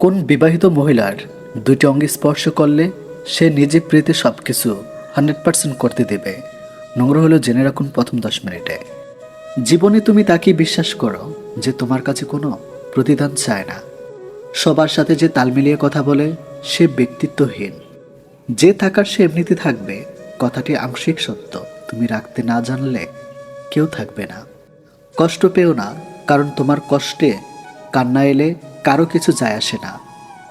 কোন বিবাহিত মহিলার দুইটি অঙ্গে স্পর্শ করলে সে নিজে প্রীতি সব কিছু হান্ড্রেড পার্সেন্ট করতে দেবে? নোংরা হলো জেনে রাখুন প্রথম দশ মিনিটে। জীবনে তুমি তাকে বিশ্বাস করো যে তোমার কাছে কোনো প্রতিদান চায় না। সবার সাথে যে তাল মিলিয়ে কথা বলে, সে ব্যক্তিত্বহীন। যে থাকার সে এমনিতে থাকবে, কথাটি আংশিক সত্য। তুমি রাখতে না জানলে কেউ থাকবে না। কষ্ট পেও না, কারণ তোমার কষ্টে কান্না এলে কারও কিছু যায় আসে না।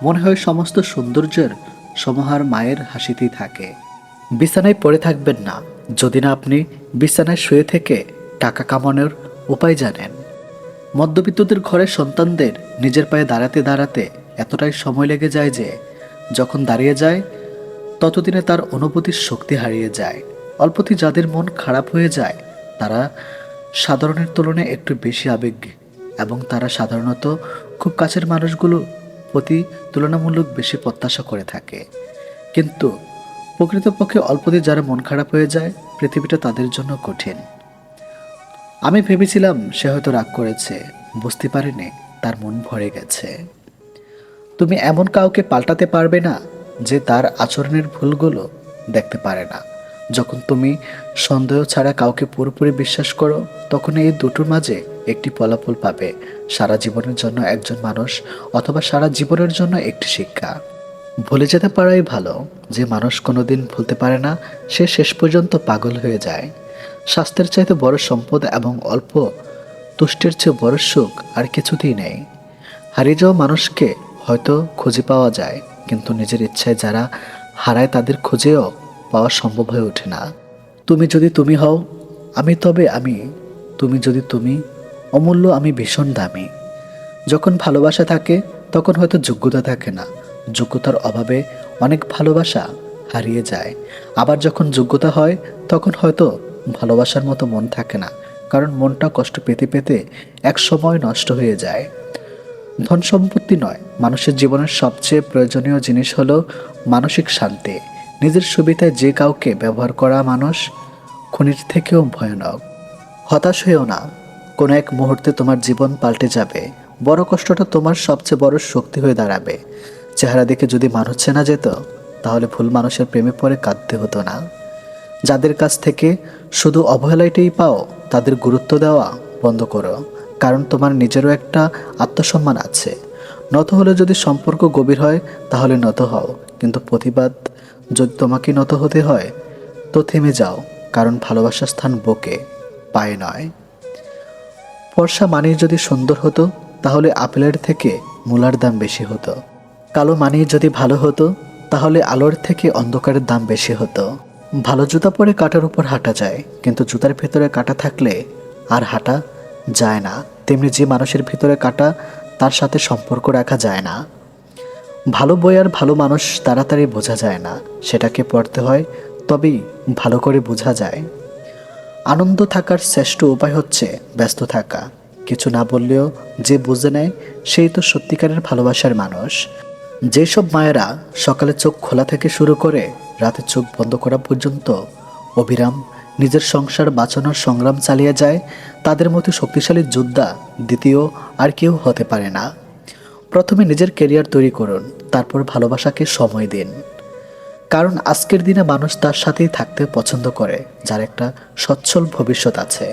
মনে হয় সমস্ত সৌন্দর্যের সমহার মায়ের হাসিতেই থাকে। বিছানায় পড়ে থাকবেন না। যদি না আপনি বিছানায় শুয়ে থেকে টাকা কামানোর উপায় জানেন। মধ্যবিত্তদের ঘরের সন্তানদের নিজের পায়ে দাঁড়াতে দাঁড়াতে এতটাই সময় লেগে যায় যে, যখন দাঁড়িয়ে যায়, ততদিনে তার অনুভূতির শক্তি হারিয়ে যায়। অল্পতি যাদের মন খারাপ হয়ে যায়, তারা সাধারণের তুলনায় একটু বেশি আবেগ। এবং তারা সাধারণত খুব কাছের মানুষগুলো প্রতি তুলনামূলক বেশি প্রত্যাশা করে থাকে। কিন্তু প্রকৃতপক্ষে অল্পদিন যারা মন খারাপ হয়ে যায়, পৃথিবীটা তাদের জন্য কঠিন। আমি ভেবেছিলাম সে হয়তো রাগ করেছে, বুঝতে পারেনি, তার মন ভরে গেছে। তুমি এমন কাউকে পাল্টাতে পারবে না যে তার আচরণের ভুলগুলো দেখতে পারে না। যখন তুমি সন্দেহ ছাড়া কাউকে পুরোপুরি বিশ্বাস করো, তখন এই দুটোর মাঝে একটি ফলাফল পাবে, সারা জীবনের জন্য একজন মানুষ অথবা সারা জীবনের জন্য একটি শিক্ষা। ভুলে যেতে পারাই ভালো, যে মানুষ কোনোদিন ভুলতে পারে না, সে শেষ পর্যন্ত পাগল হয়ে যায়। স্বাস্থ্যের চাইতে বড় সম্পদ এবং অল্প তুষ্টের চেয়ে বড় সুখ আর কিছুতেই নেই। হারিয়ে যাওয়া মানুষকে হয়তো খুঁজে পাওয়া যায়, কিন্তু নিজের ইচ্ছায় যারা হারায় তাদের খুঁজেও পাওয়া সম্ভব হয়ে ওঠে না। তুমি যদি তুমি হও, আমি তবে আমি। তুমি যদি তুমি, অমূল্য আমি ভীষণ দামি। যখন ভালোবাসা থাকে, তখন হয়তো যোগ্যতা থাকে না। যোগ্যতার অভাবে অনেক ভালোবাসা হারিয়ে যায়। আবার যখন যোগ্যতা হয়, তখন হয়তো ভালোবাসার মতো মন থাকে না, কারণ মনটা কষ্ট পেতে পেতে এক সময় নষ্ট হয়ে যায়। ধন সম্পত্তি নয়, মানুষের জীবনের সবচেয়ে প্রয়োজনীয় জিনিস হলো মানসিক শান্তি। নিজের সুবিধায় যে কাউকে ব্যবহার করা মানুষ খুনির থেকেও ভয়ানক। হতাশ হয়েও না। কোনো এক মুহূর্তে তোমার জীবন পাল্টে যাবে। বড় কষ্টটা তোমার সবচেয়ে বড় শক্তি হয়ে দাঁড়াবে। চেহারা দেখে যদি মানুষ চেনা যেত, তাহলে ভুল মানুষের প্রেমে পড়ে কাঁদতে হতো না। যাদের কাছ থেকে শুধু অবহেলাইটাই পাও, তাদের গুরুত্ব দেওয়া বন্ধ করো। কারণ তোমার নিজেরও একটা আত্মসম্মান আছে। নত হলে যদি সম্পর্ক গভীর হয়, তাহলে নত হও। কিন্তু প্রতিবাদ যদি তোমাকে নত হতে হয়, তো থেমে যাও, কারণ ভালোবাসার স্থান বুকে, পায়ে নয়। ফর্সা মানি যদি সুন্দর হতো, তাহলে আপেলের থেকে মূলার দাম বেশি হতো। কালো মানি যদি ভালো হতো, তাহলে আলোর থেকে অন্ধকারের দাম বেশি হতো। ভালো জুতা পরে কাটার উপর হাঁটা যায়, কিন্তু জুতার ভেতরে কাটা থাকলে আর হাঁটা যায় না। তেমনি যে মানুষের ভিতরে কাটা, তার সাথে সম্পর্ক রাখা যায় না। ভালো বই আর ভালো মানুষ তাড়াতাড়ি বোঝা যায় না। সেটাকে পড়তে হয়, তবেই ভালো করে বোঝা যায়। আনন্দ থাকার শ্রেষ্ঠ উপায় হচ্ছে ব্যস্ত থাকা। কিছু না বললেও যে বুঝে নেয়, সেই তো সত্যিকারের ভালোবাসার মানুষ। যেসব মায়েরা সকালে চোখ খোলা থেকে শুরু করে রাতে চোখ বন্ধ করা পর্যন্ত অবিরাম নিজের সংসার বাঁচানোর সংগ্রাম চালিয়ে যায়, তাদের মতো শক্তিশালী যোদ্ধা দ্বিতীয় আর কেউ হতে পারে না। প্রথমে নিজের কেরিয়ার তৈরি করুন, তারপর ভালোবাসাকে সময় দিন। কারণ আজকের দিনে মানুষ তার সাথেই থাকতে পছন্দ করে, যার একটা সচ্ছল ভবিষ্যৎ আছে।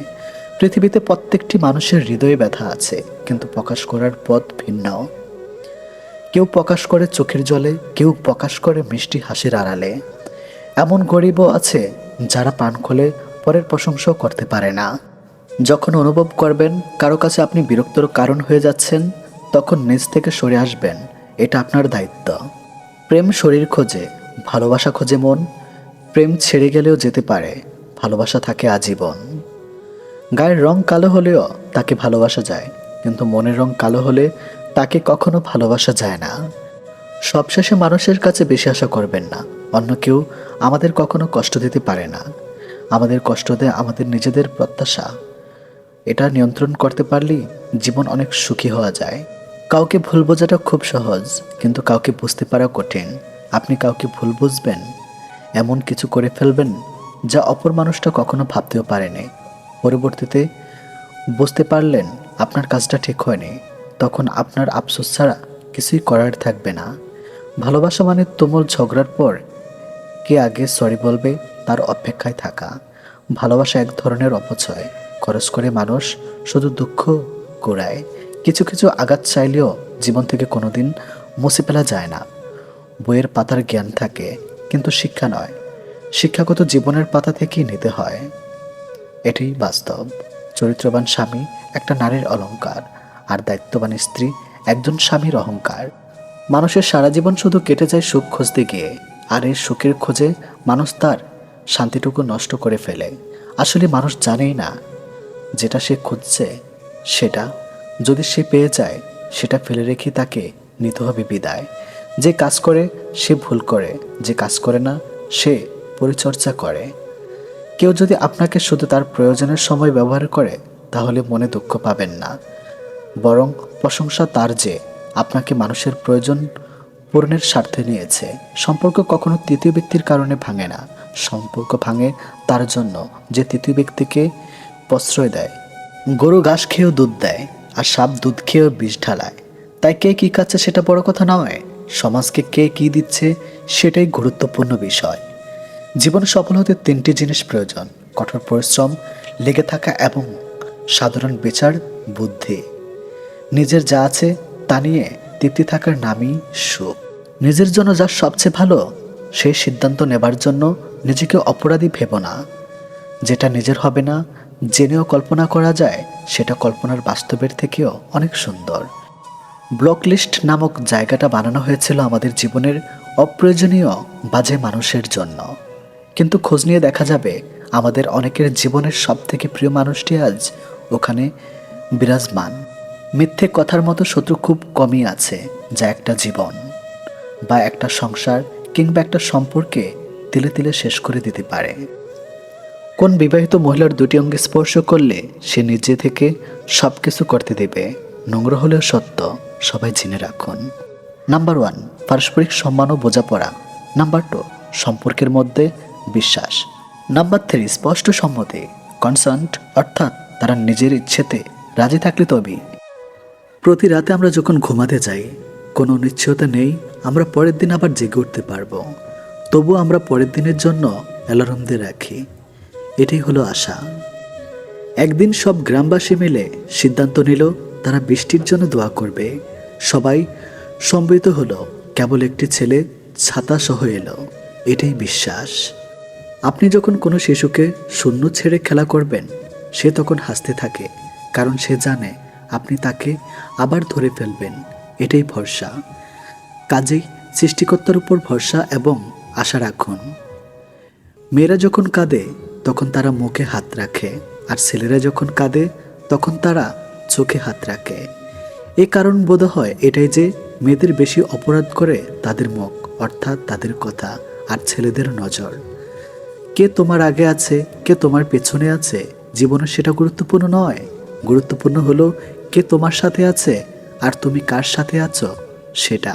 পৃথিবীতে প্রত্যেকটি মানুষের হৃদয়ে ব্যথা আছে, কিন্তু প্রকাশ করার পথ ভিন্ন কেউ প্রকাশ করে চোখের জলে, কেউ প্রকাশ করে মিষ্টি হাসির আড়ালে। এমন গরিবও আছে, যারা পান খোলে, পরের প্রশংসাও করতে পারে না। যখন অনুভব করবেন, কারও কাছে আপনি বিরক্তর কারণ হয়ে যাচ্ছেন তখন নিজ থেকে সরে আসবেন, এটা আপনার দায়িত্ব। প্রেম শরীর খোঁজে, ভালোবাসা খোঁজে মন। প্রেম ছেড়ে গেলেও যেতে পারে, ভালোবাসা থাকে আজীবন। গায়ের রং কালো হলেও তাকে ভালোবাসা যায়, কিন্তু মনের রং কালো হলে তাকে কখনো ভালোবাসা যায় না। সবশেষে মানুষের কাছে বেশি আশা করবেন না, অন্য কেউ আমাদের কখনো কষ্ট দিতে পারে না। আমাদের কষ্ট দেয় আমাদের নিজেদের প্রত্যাশা। এটা নিয়ন্ত্রণ করতে পারলেই জীবন অনেক সুখী হওয়া যায়। কাউকে ভুল বোঝাটা খুব সহজ, কিন্তু কাউকে বুঝতে পারা কঠিন। আপনি কাউকে ভুল বুঝবেন, এমন কিছু করে ফেলবেন, যা অপর মানুষটা কখনো ভাবতেও পারেনি। পরবর্তীতে, বুঝতে পারলেন আপনার কাজটা ঠিক হয়নি, তখন আপনার আফসোস ছাড়া কিছুই করার থাকবে না। ভালোবাসা মানে তুমুল ঝগড়ার পর, কে আগে সরি বলবে তার অপেক্ষায় থাকা। ভালোবাসা এক ধরনের অপচয়। খরচ করে মানুষ শুধু দুঃখ কুড়ায়। কিছু কিছু আঘাত চাইলেও জীবন থেকে কোনোদিন মুছে ফেলা যায় না। বইয়ের পাতার জ্ঞান থাকে, কিন্তু শিক্ষা নয়। শিক্ষাগত জীবনের পাতা থেকেই নিতে হয়। এটাই বাস্তব। চরিত্রবান স্বামী একটা নারীর অলংকার, আর দায়িত্ববান স্ত্রী একজন স্বামীর অহংকার। মানুষের সারা জীবন শুধু কেটে যায় সুখ খুঁজতে গিয়ে, আর এই সুখের খোঁজে মানুষ তার শান্তিটুকু নষ্ট করে ফেলে। আসলে মানুষ জানেই না, যেটা সে খুঁজছে, সেটা যদি সে পেয়ে যায়, সেটা ফেলে রেখে তাকে নিতে হবে বিদায়। যে কাজ করে, সে ভুল করে, যে কাজ করে না, সে পরিচর্যা করে। কেউ যদি আপনাকে শুধু তার প্রয়োজনের সময় ব্যবহার করে, তাহলে মনে দুঃখ পাবেন না। বরং প্রশংসা তার যে আপনাকে মানুষের প্রয়োজন পূরণের স্বার্থে নিয়েছে। সম্পর্ক কখনো তৃতীয় ব্যক্তির কারণে ভাঙে না। সম্পর্ক ভাঙে তার জন্য যে তৃতীয় ব্যক্তিকে প্রশ্রয় দেয়। গরু, ঘাস খেয়েও দুধ দেয়। আর সাপ দুধ খেয়েও বিষ ঢালায়। তাই কে কী খাচ্ছে সেটা বড় কথা নয়। সমাজকে কে কী দিচ্ছে সেটাই গুরুত্বপূর্ণ বিষয়। জীবনে সফল হতে তিনটি জিনিস প্রয়োজন। কঠোর পরিশ্রম, লেগে থাকা এবং সাধারণ বিচার, বুদ্ধি। নিজের যা আছে তা নিয়ে তৃপ্তি থাকার নামই সুখ। নিজের জন্য যা সবচেয়ে ভালো, সেই সিদ্ধান্ত নেবার জন্য নিজেকে অপরাধী ভেব না। যেটা নিজের হবে না, জেনেও কল্পনা করা যায় সেটা কল্পনার বাস্তবের থেকেও অনেক সুন্দর। ব্লক লিস্ট নামক জায়গাটা বানানো হয়েছিল আমাদের জীবনের অপ্রয়োজনীয় বাজে মানুষের জন্য। কিন্তু খোঁজ নিয়ে দেখা যাবে, আমাদের অনেকের জীবনের সব থেকে প্রিয় মানুষটি আজ ওখানে বিরাজমান। মিথ্যে কথার মতো শত্রু খুব কমই আছে যা একটা জীবন বা একটা সংসার কিংবা একটা সম্পর্কে তিলে তিলে শেষ করে দিতে পারে। কোন বিবাহিত মহিলার দুটি অঙ্গে স্পর্শ করলে সে নিজে থেকে সব কিছু করতে দেবে? নোংরা হলেও সত্য, সবাই জেনে রাখুন। নাম্বার ওয়ান, পারস্পরিক সম্মান ও বোঝাপড়া। নাম্বার টু, সম্পর্কের মধ্যে বিশ্বাস। নাম্বার থ্রি, স্পষ্ট সম্মতি কনসার্ট অর্থাৎ তারা নিজের ইচ্ছেতে রাজি থাকলে তবেই। প্রতি রাতে আমরা যখন ঘুমাতে যাই, কোনো নিশ্চয়তা নেই, আমরা পরের দিন আবার জেগে উঠতে পারব। তবু আমরা পরের দিনের জন্য অ্যালার্ম দিয়ে রাখি। এটাই হলো আশা। একদিন সব গ্রামবাসী মিলে সিদ্ধান্ত নিল, তারা বৃষ্টির জন্য দোয়া করবে। সবাই সম্মিলিত হলো, কেবল একটি ছেলে ছাতা সহ এলো। এটাই বিশ্বাস। আপনি যখন কোনো শিশুকে শূন্য ছেড়ে খেলা করবেন, সে তখন হাসতে থাকে, কারণ সে জানে আপনি তাকে আবার ধরে ফেলবেন। এটাই ভরসা। কাজেই সৃষ্টিকর্তার উপর ভরসা এবং আশা রাখুন। মেয়েরা যখন কাঁদে তখন তারা মুখে হাত রাখে, আর ছেলেরা যখন কাঁদে, তখন তারা চোখে হাত রাখে। এ কারণ বোধ হয় এটাই যে মেয়েদের বেশি অপরাধ করে তাদের মুখ, অর্থাৎ তাদের কথা, আর ছেলেদের নজর। কে তোমার আগে আছে, কে তোমার পেছনে আছে, জীবনে সেটা গুরুত্বপূর্ণ নয়। গুরুত্বপূর্ণ হলো কে তোমার সাথে আছে, আর তুমি কার সাথে আছো, সেটা।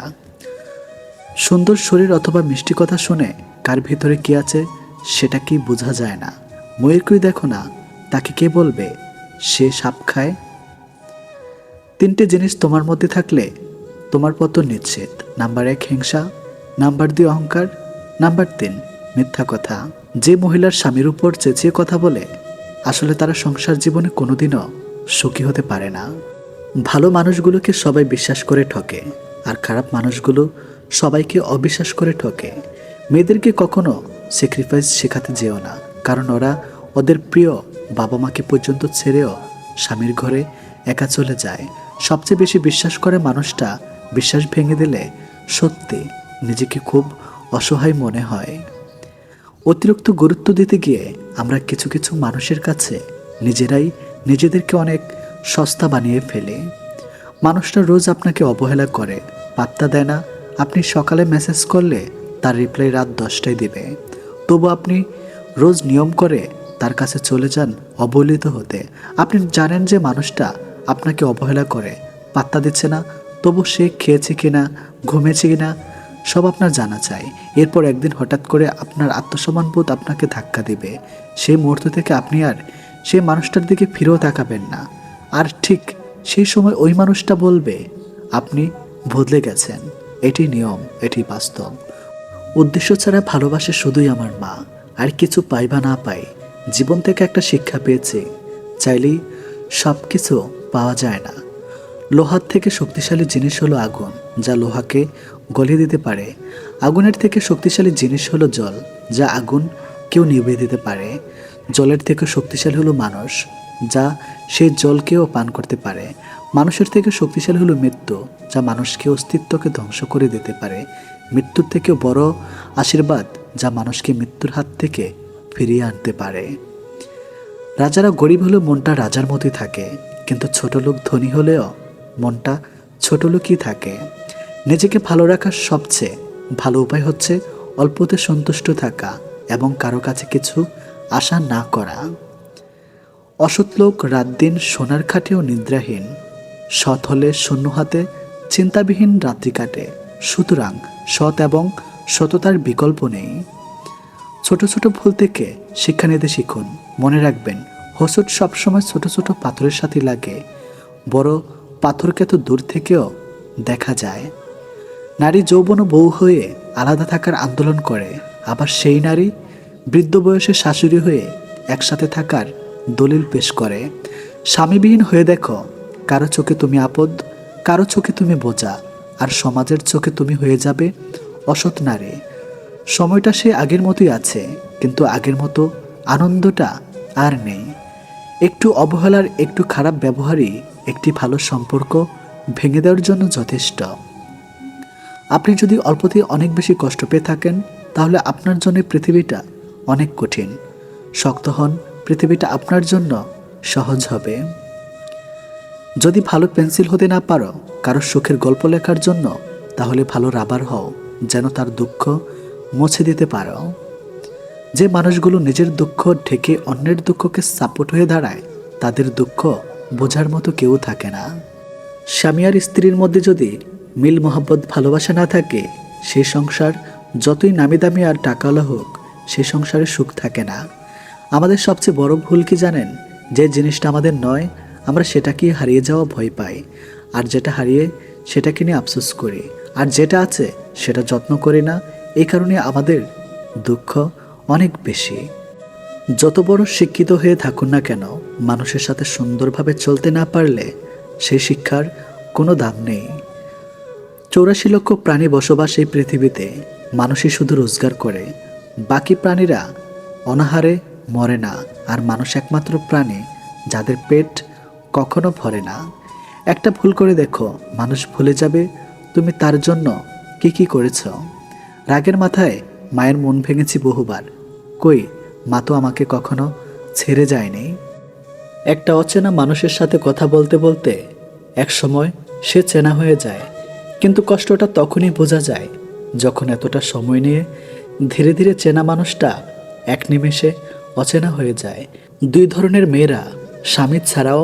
সুন্দর শরীর অথবা মিষ্টি কথা শুনে কার ভিতরে কি আছে সেটা কি বোঝা যায় না। ময়ূরকেই দেখো না, তাকে কে বলবে? সে সাপ খায়। তিনটে জিনিস তোমার মধ্যে থাকলে, তোমার পতন নিশ্চিত। নাম্বার এক হিংসা, নাম্বার দুই অহংকার, নাম্বার তিন মিথ্যা কথা। যে মহিলার স্বামীর উপর চেঁচিয়ে কথা বলে, আসলে তারা সংসার জীবনে কোনোদিনও সুখী হতে পারে না। ভালো মানুষগুলোকে সবাই বিশ্বাস করে ঠকে, আর খারাপ মানুষগুলো সবাইকে অবিশ্বাস করে ঠকে। মেয়েদেরকে কখনো স্যাক্রিফাইস শেখাতে যেও না। কারণ ওরা ওদের প্রিয় বাবা মাকে পর্যন্ত ছেড়েও স্বামীর ঘরে একা চলে যায়। সবচেয়ে বেশি বিশ্বাস করে মানুষটা বিশ্বাস ভেঙে দিলে সত্যি নিজেকে খুব অসহায় মনে হয়। অতিরিক্ত গুরুত্ব দিতে গিয়ে আমরা কিছু কিছু মানুষের কাছে নিজেরাই নিজেদেরকে অনেক সস্তা বানিয়ে ফেলি। মানুষটা রোজ আপনাকে অবহেলা করে, পাত্তা দেয় না। আপনি সকালে মেসেজ করলে তার রিপ্লাই রাত দশটায় দিবে। তবু আপনি রোজ নিয়ম করে তার কাছে চলে যান অবহেলিত হতে। আপনি জানেন যে মানুষটা আপনাকে অবহেলা করে, পাত্তা দিচ্ছে না, তবু সে খেয়েছে কিনা ঘুমেছে কিনা, সব আপনার জানা চাই। এরপর একদিন হঠাৎ করে আপনার আত্মসম্মান বোধ আপনাকে ধাক্কা দিবে। সেই মুহূর্ত থেকে আপনি আর সেই মানুষটার দিকে ফিরেও তাকাবেন না। আর ঠিক সেই সময় ওই মানুষটা বলবে, আপনি বদলে গেছেন। এটি নিয়ম, এটি বাস্তব। উদ্দেশ্য ছাড়া ভালোবাসে শুধুই আমার মা, আর কিছু পাই বা না পাই, জীবন থেকে একটা শিক্ষা পেয়েছি। চাইলেই সব কিছু পাওয়া যায় না। লোহার থেকে শক্তিশালী জিনিস হলো আগুন, যা লোহাকে গলিয়ে দিতে পারে। আগুনের থেকে শক্তিশালী জিনিস হলো জল, যা আগুন কেউ নিভিয়ে দিতে পারে। জলের থেকে শক্তিশালী হলো মানুষ, যা সেই জলকেও পান করতে পারে। মানুষের থেকে শক্তিশালী হলো মৃত্যু, যা মানুষকে অস্তিত্বকে ধ্বংস করে দিতে পারে। মৃত্যুর থেকেও বড় আশীর্বাদ যা মানুষকে মৃত্যুর হাত থেকে ফিরিয়ে আনতে পারে। রাজারা গরিব হলেও মনটা রাজার মতোই থাকে, কিন্তু ছোট লোক ধনী হলেও মনটা ছোট লোকই থাকে। নিজেকে ভালো রাখার সবচেয়ে ভালো উপায় হচ্ছে অল্পতে সন্তুষ্ট থাকা এবং কারও কাছে কিছু আশা না করা। অসৎ লোক রাত দিন সোনার খাটেও নিদ্রাহীন, সৎ হলে শূন্য হাতে চিন্তাবিহীন রাত্রি কাটে। সুতরাং সৎ এবং সততার বিকল্প নেই। ছোট ছোট ভুল থেকে শিক্ষা নিতে শিখুন। মনে রাখবেন হোসট সবসময় ছোট ছোট পাথরের সাথে লাগে। বড় পাথরকে তো দূর থেকেও দেখা যায়। নারী যৌবন বউ হয়ে আলাদা থাকার আন্দোলন করে। আবার সেই নারী বৃদ্ধ বয়সে শাশুড়ি হয়ে একসাথে থাকার দলিল পেশ করে। স্বামীবিহীন হয়ে দেখো, কারও চোখে তুমি আপদ, কারও চোখে তুমি বোঝা। আর সমাজের চোখে তুমি হয়ে যাবে অসৎ নারী। সময়টা সে আগের মতোই আছে, কিন্তু আগের মতো আনন্দটা আর নেই। একটু অবহেলার, একটু খারাপ ব্যবহারই একটি ভালো সম্পর্ক ভেঙে দেওয়ার জন্য যথেষ্ট। আপনি যদি অল্পতেই অনেক বেশি কষ্ট পেয়ে থাকেন, তাহলে আপনার জন্য পৃথিবীটা অনেক কঠিন। শক্ত হন, পৃথিবীটা আপনার জন্য সহজ হবে। যদি ভালো পেন্সিল হতে না পারো, কারও সুখের গল্প লেখার জন্য, তাহলে ভালো রাবার হও, যেন তার দুঃখ মুছে দিতে পারো। যে মানুষগুলো নিজের দুঃখ ঢেকে অন্যের দুঃখকে সাপোর্ট হয়ে দাঁড়ায়, তাদের দুঃখ বোঝার মতো কেউ থাকে না। স্বামী আর স্ত্রীর মধ্যে যদি মিল মোহাব্বত ভালোবাসা না থাকে সেই সংসার যতই নামি দামি আর টাকাওয়ালা হোক সেই সংসারে সুখ থাকে না। আমাদের সবচেয়ে বড় ভুল কি জানেন? যে জিনিসটা আমাদের নয় আমরা সেটাকেই হারিয়ে যাওয়া ভয় পাই। আর যেটা হারিয়ে সেটাকে নিয়ে আফসোস করি। আর যেটা আছে সেটা যত্ন করি না। এই কারণে আমাদের দুঃখ অনেক বেশি। যত বড় শিক্ষিত হয়ে থাকুন না কেন, মানুষের সাথে সুন্দরভাবে চলতে না পারলে সেই শিক্ষার কোনো দাম নেই। চৌরাশি লক্ষ প্রাণী বসবাস এই পৃথিবীতে। মানুষই শুধু রোজগার করে। বাকি প্রাণীরা অনাহারে মরে না। আর মানুষ একমাত্র প্রাণী, যাদের পেট কখনো ভরে না। একটা ভুল করে দেখো, মানুষ ভুলে যাবে, তুমি তার জন্য কি কি করেছ। রাগের মাথায় মায়ের মন ভেঙেছি বহুবার। কই, মা তো আমাকে কখনো ছেড়ে যায়নি। একটা অচেনা মানুষের সাথে কথা বলতে বলতে এক সময় সে চেনা হয়ে যায়, কিন্তু কষ্টটা তখনই বোঝা যায় যখন এতটা সময় নিয়ে ধীরে ধীরে চেনা মানুষটা এক নিমেষে অচেনা হয়ে যায়। দুই ধরনের মেয়েরা, স্বামী ছাড়াও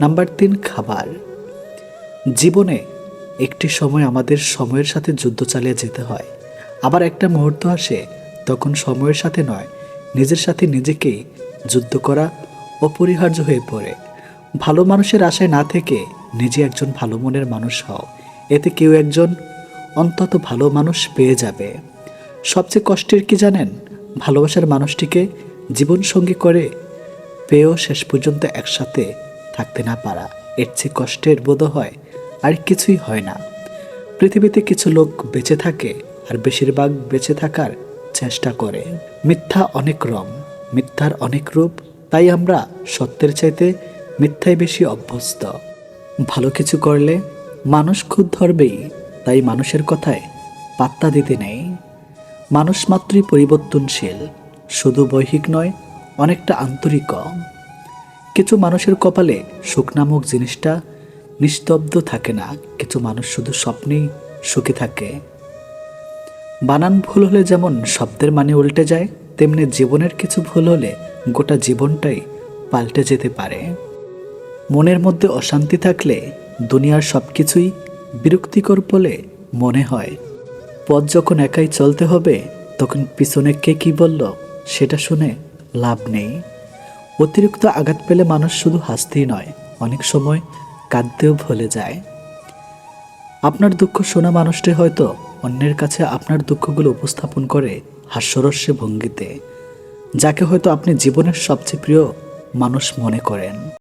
নাম্বার তিন, খাবার। জীবনে একটি সময় আমাদের সময়ের সাথে যুদ্ধ চালিয়ে যেতে হয়। আবার একটা মুহূর্ত আসে, তখন সময়ের সাথে নয়, নিজের সাথে নিজেকেই যুদ্ধ করা অপরিহার্য হয়ে পড়ে। ভালো মানুষের আশায় না থেকে নিজে একজন ভালো মনের মানুষ হও। এতে কেউ একজন অন্তত ভালো মানুষ পেয়ে যাবে। সবচেয়ে কষ্টের কি জানেন? ভালোবাসার মানুষটিকে জীবনসঙ্গী করে পেয়েও শেষ পর্যন্ত একসাথে থাকতে না পারা, এর চেয়ে কষ্টের বোধ হয় আর কিছুই হয় না। পৃথিবীতে কিছু লোক বেঁচে থাকে আর বেশিরভাগ বেঁচে থাকার চেষ্টা করে। মিথ্যা অনেক রং মিথ্যার অনেক রূপ, তাই আমরা সত্যের চাইতে মিথ্যায় বেশি অভ্যস্ত। ভালো কিছু করলে মানুষ খুদ ধরবেই, তাই মানুষের কথায় পাত্তা দিতে নেই। মানুষ মাত্রই পরিবর্তনশীল, শুধু বৈহিক নয়, অনেকটা আন্তরিক কিছু মানুষের কপালে সুখ নামক জিনিসটা নিস্তব্ধ থাকে না। কিছু মানুষ শুধু স্বপ্নেই সুখী থাকে। বানান ভুল হলে যেমন শব্দের মানে উল্টে যায়, তেমনি জীবনের কিছু ভুল হলে গোটা জীবনটাই পাল্টে যেতে পারে। মনের মধ্যে অশান্তি থাকলে দুনিয়ার সব কিছুই বিরক্তিকর বলে মনে হয়। পথ যখন একাই চলতে হবে, তখন পিছনে কে কি বলল, সেটা শুনে লাভ নেই। অতিরিক্ত আঘাত পেলে মানুষ শুধু হাসতেই নয়, অনেক সময় কাঁদতেও ভুলে যায়। আপনার দুঃখ শোনা মানুষটি হয়তো অন্যের কাছে আপনার দুঃখগুলো উপস্থাপন করে হাস্যরস্যে ভঙ্গিতে, যাকে হয়তো আপনি জীবনের সবচেয়ে প্রিয় মানুষ মনে করেন।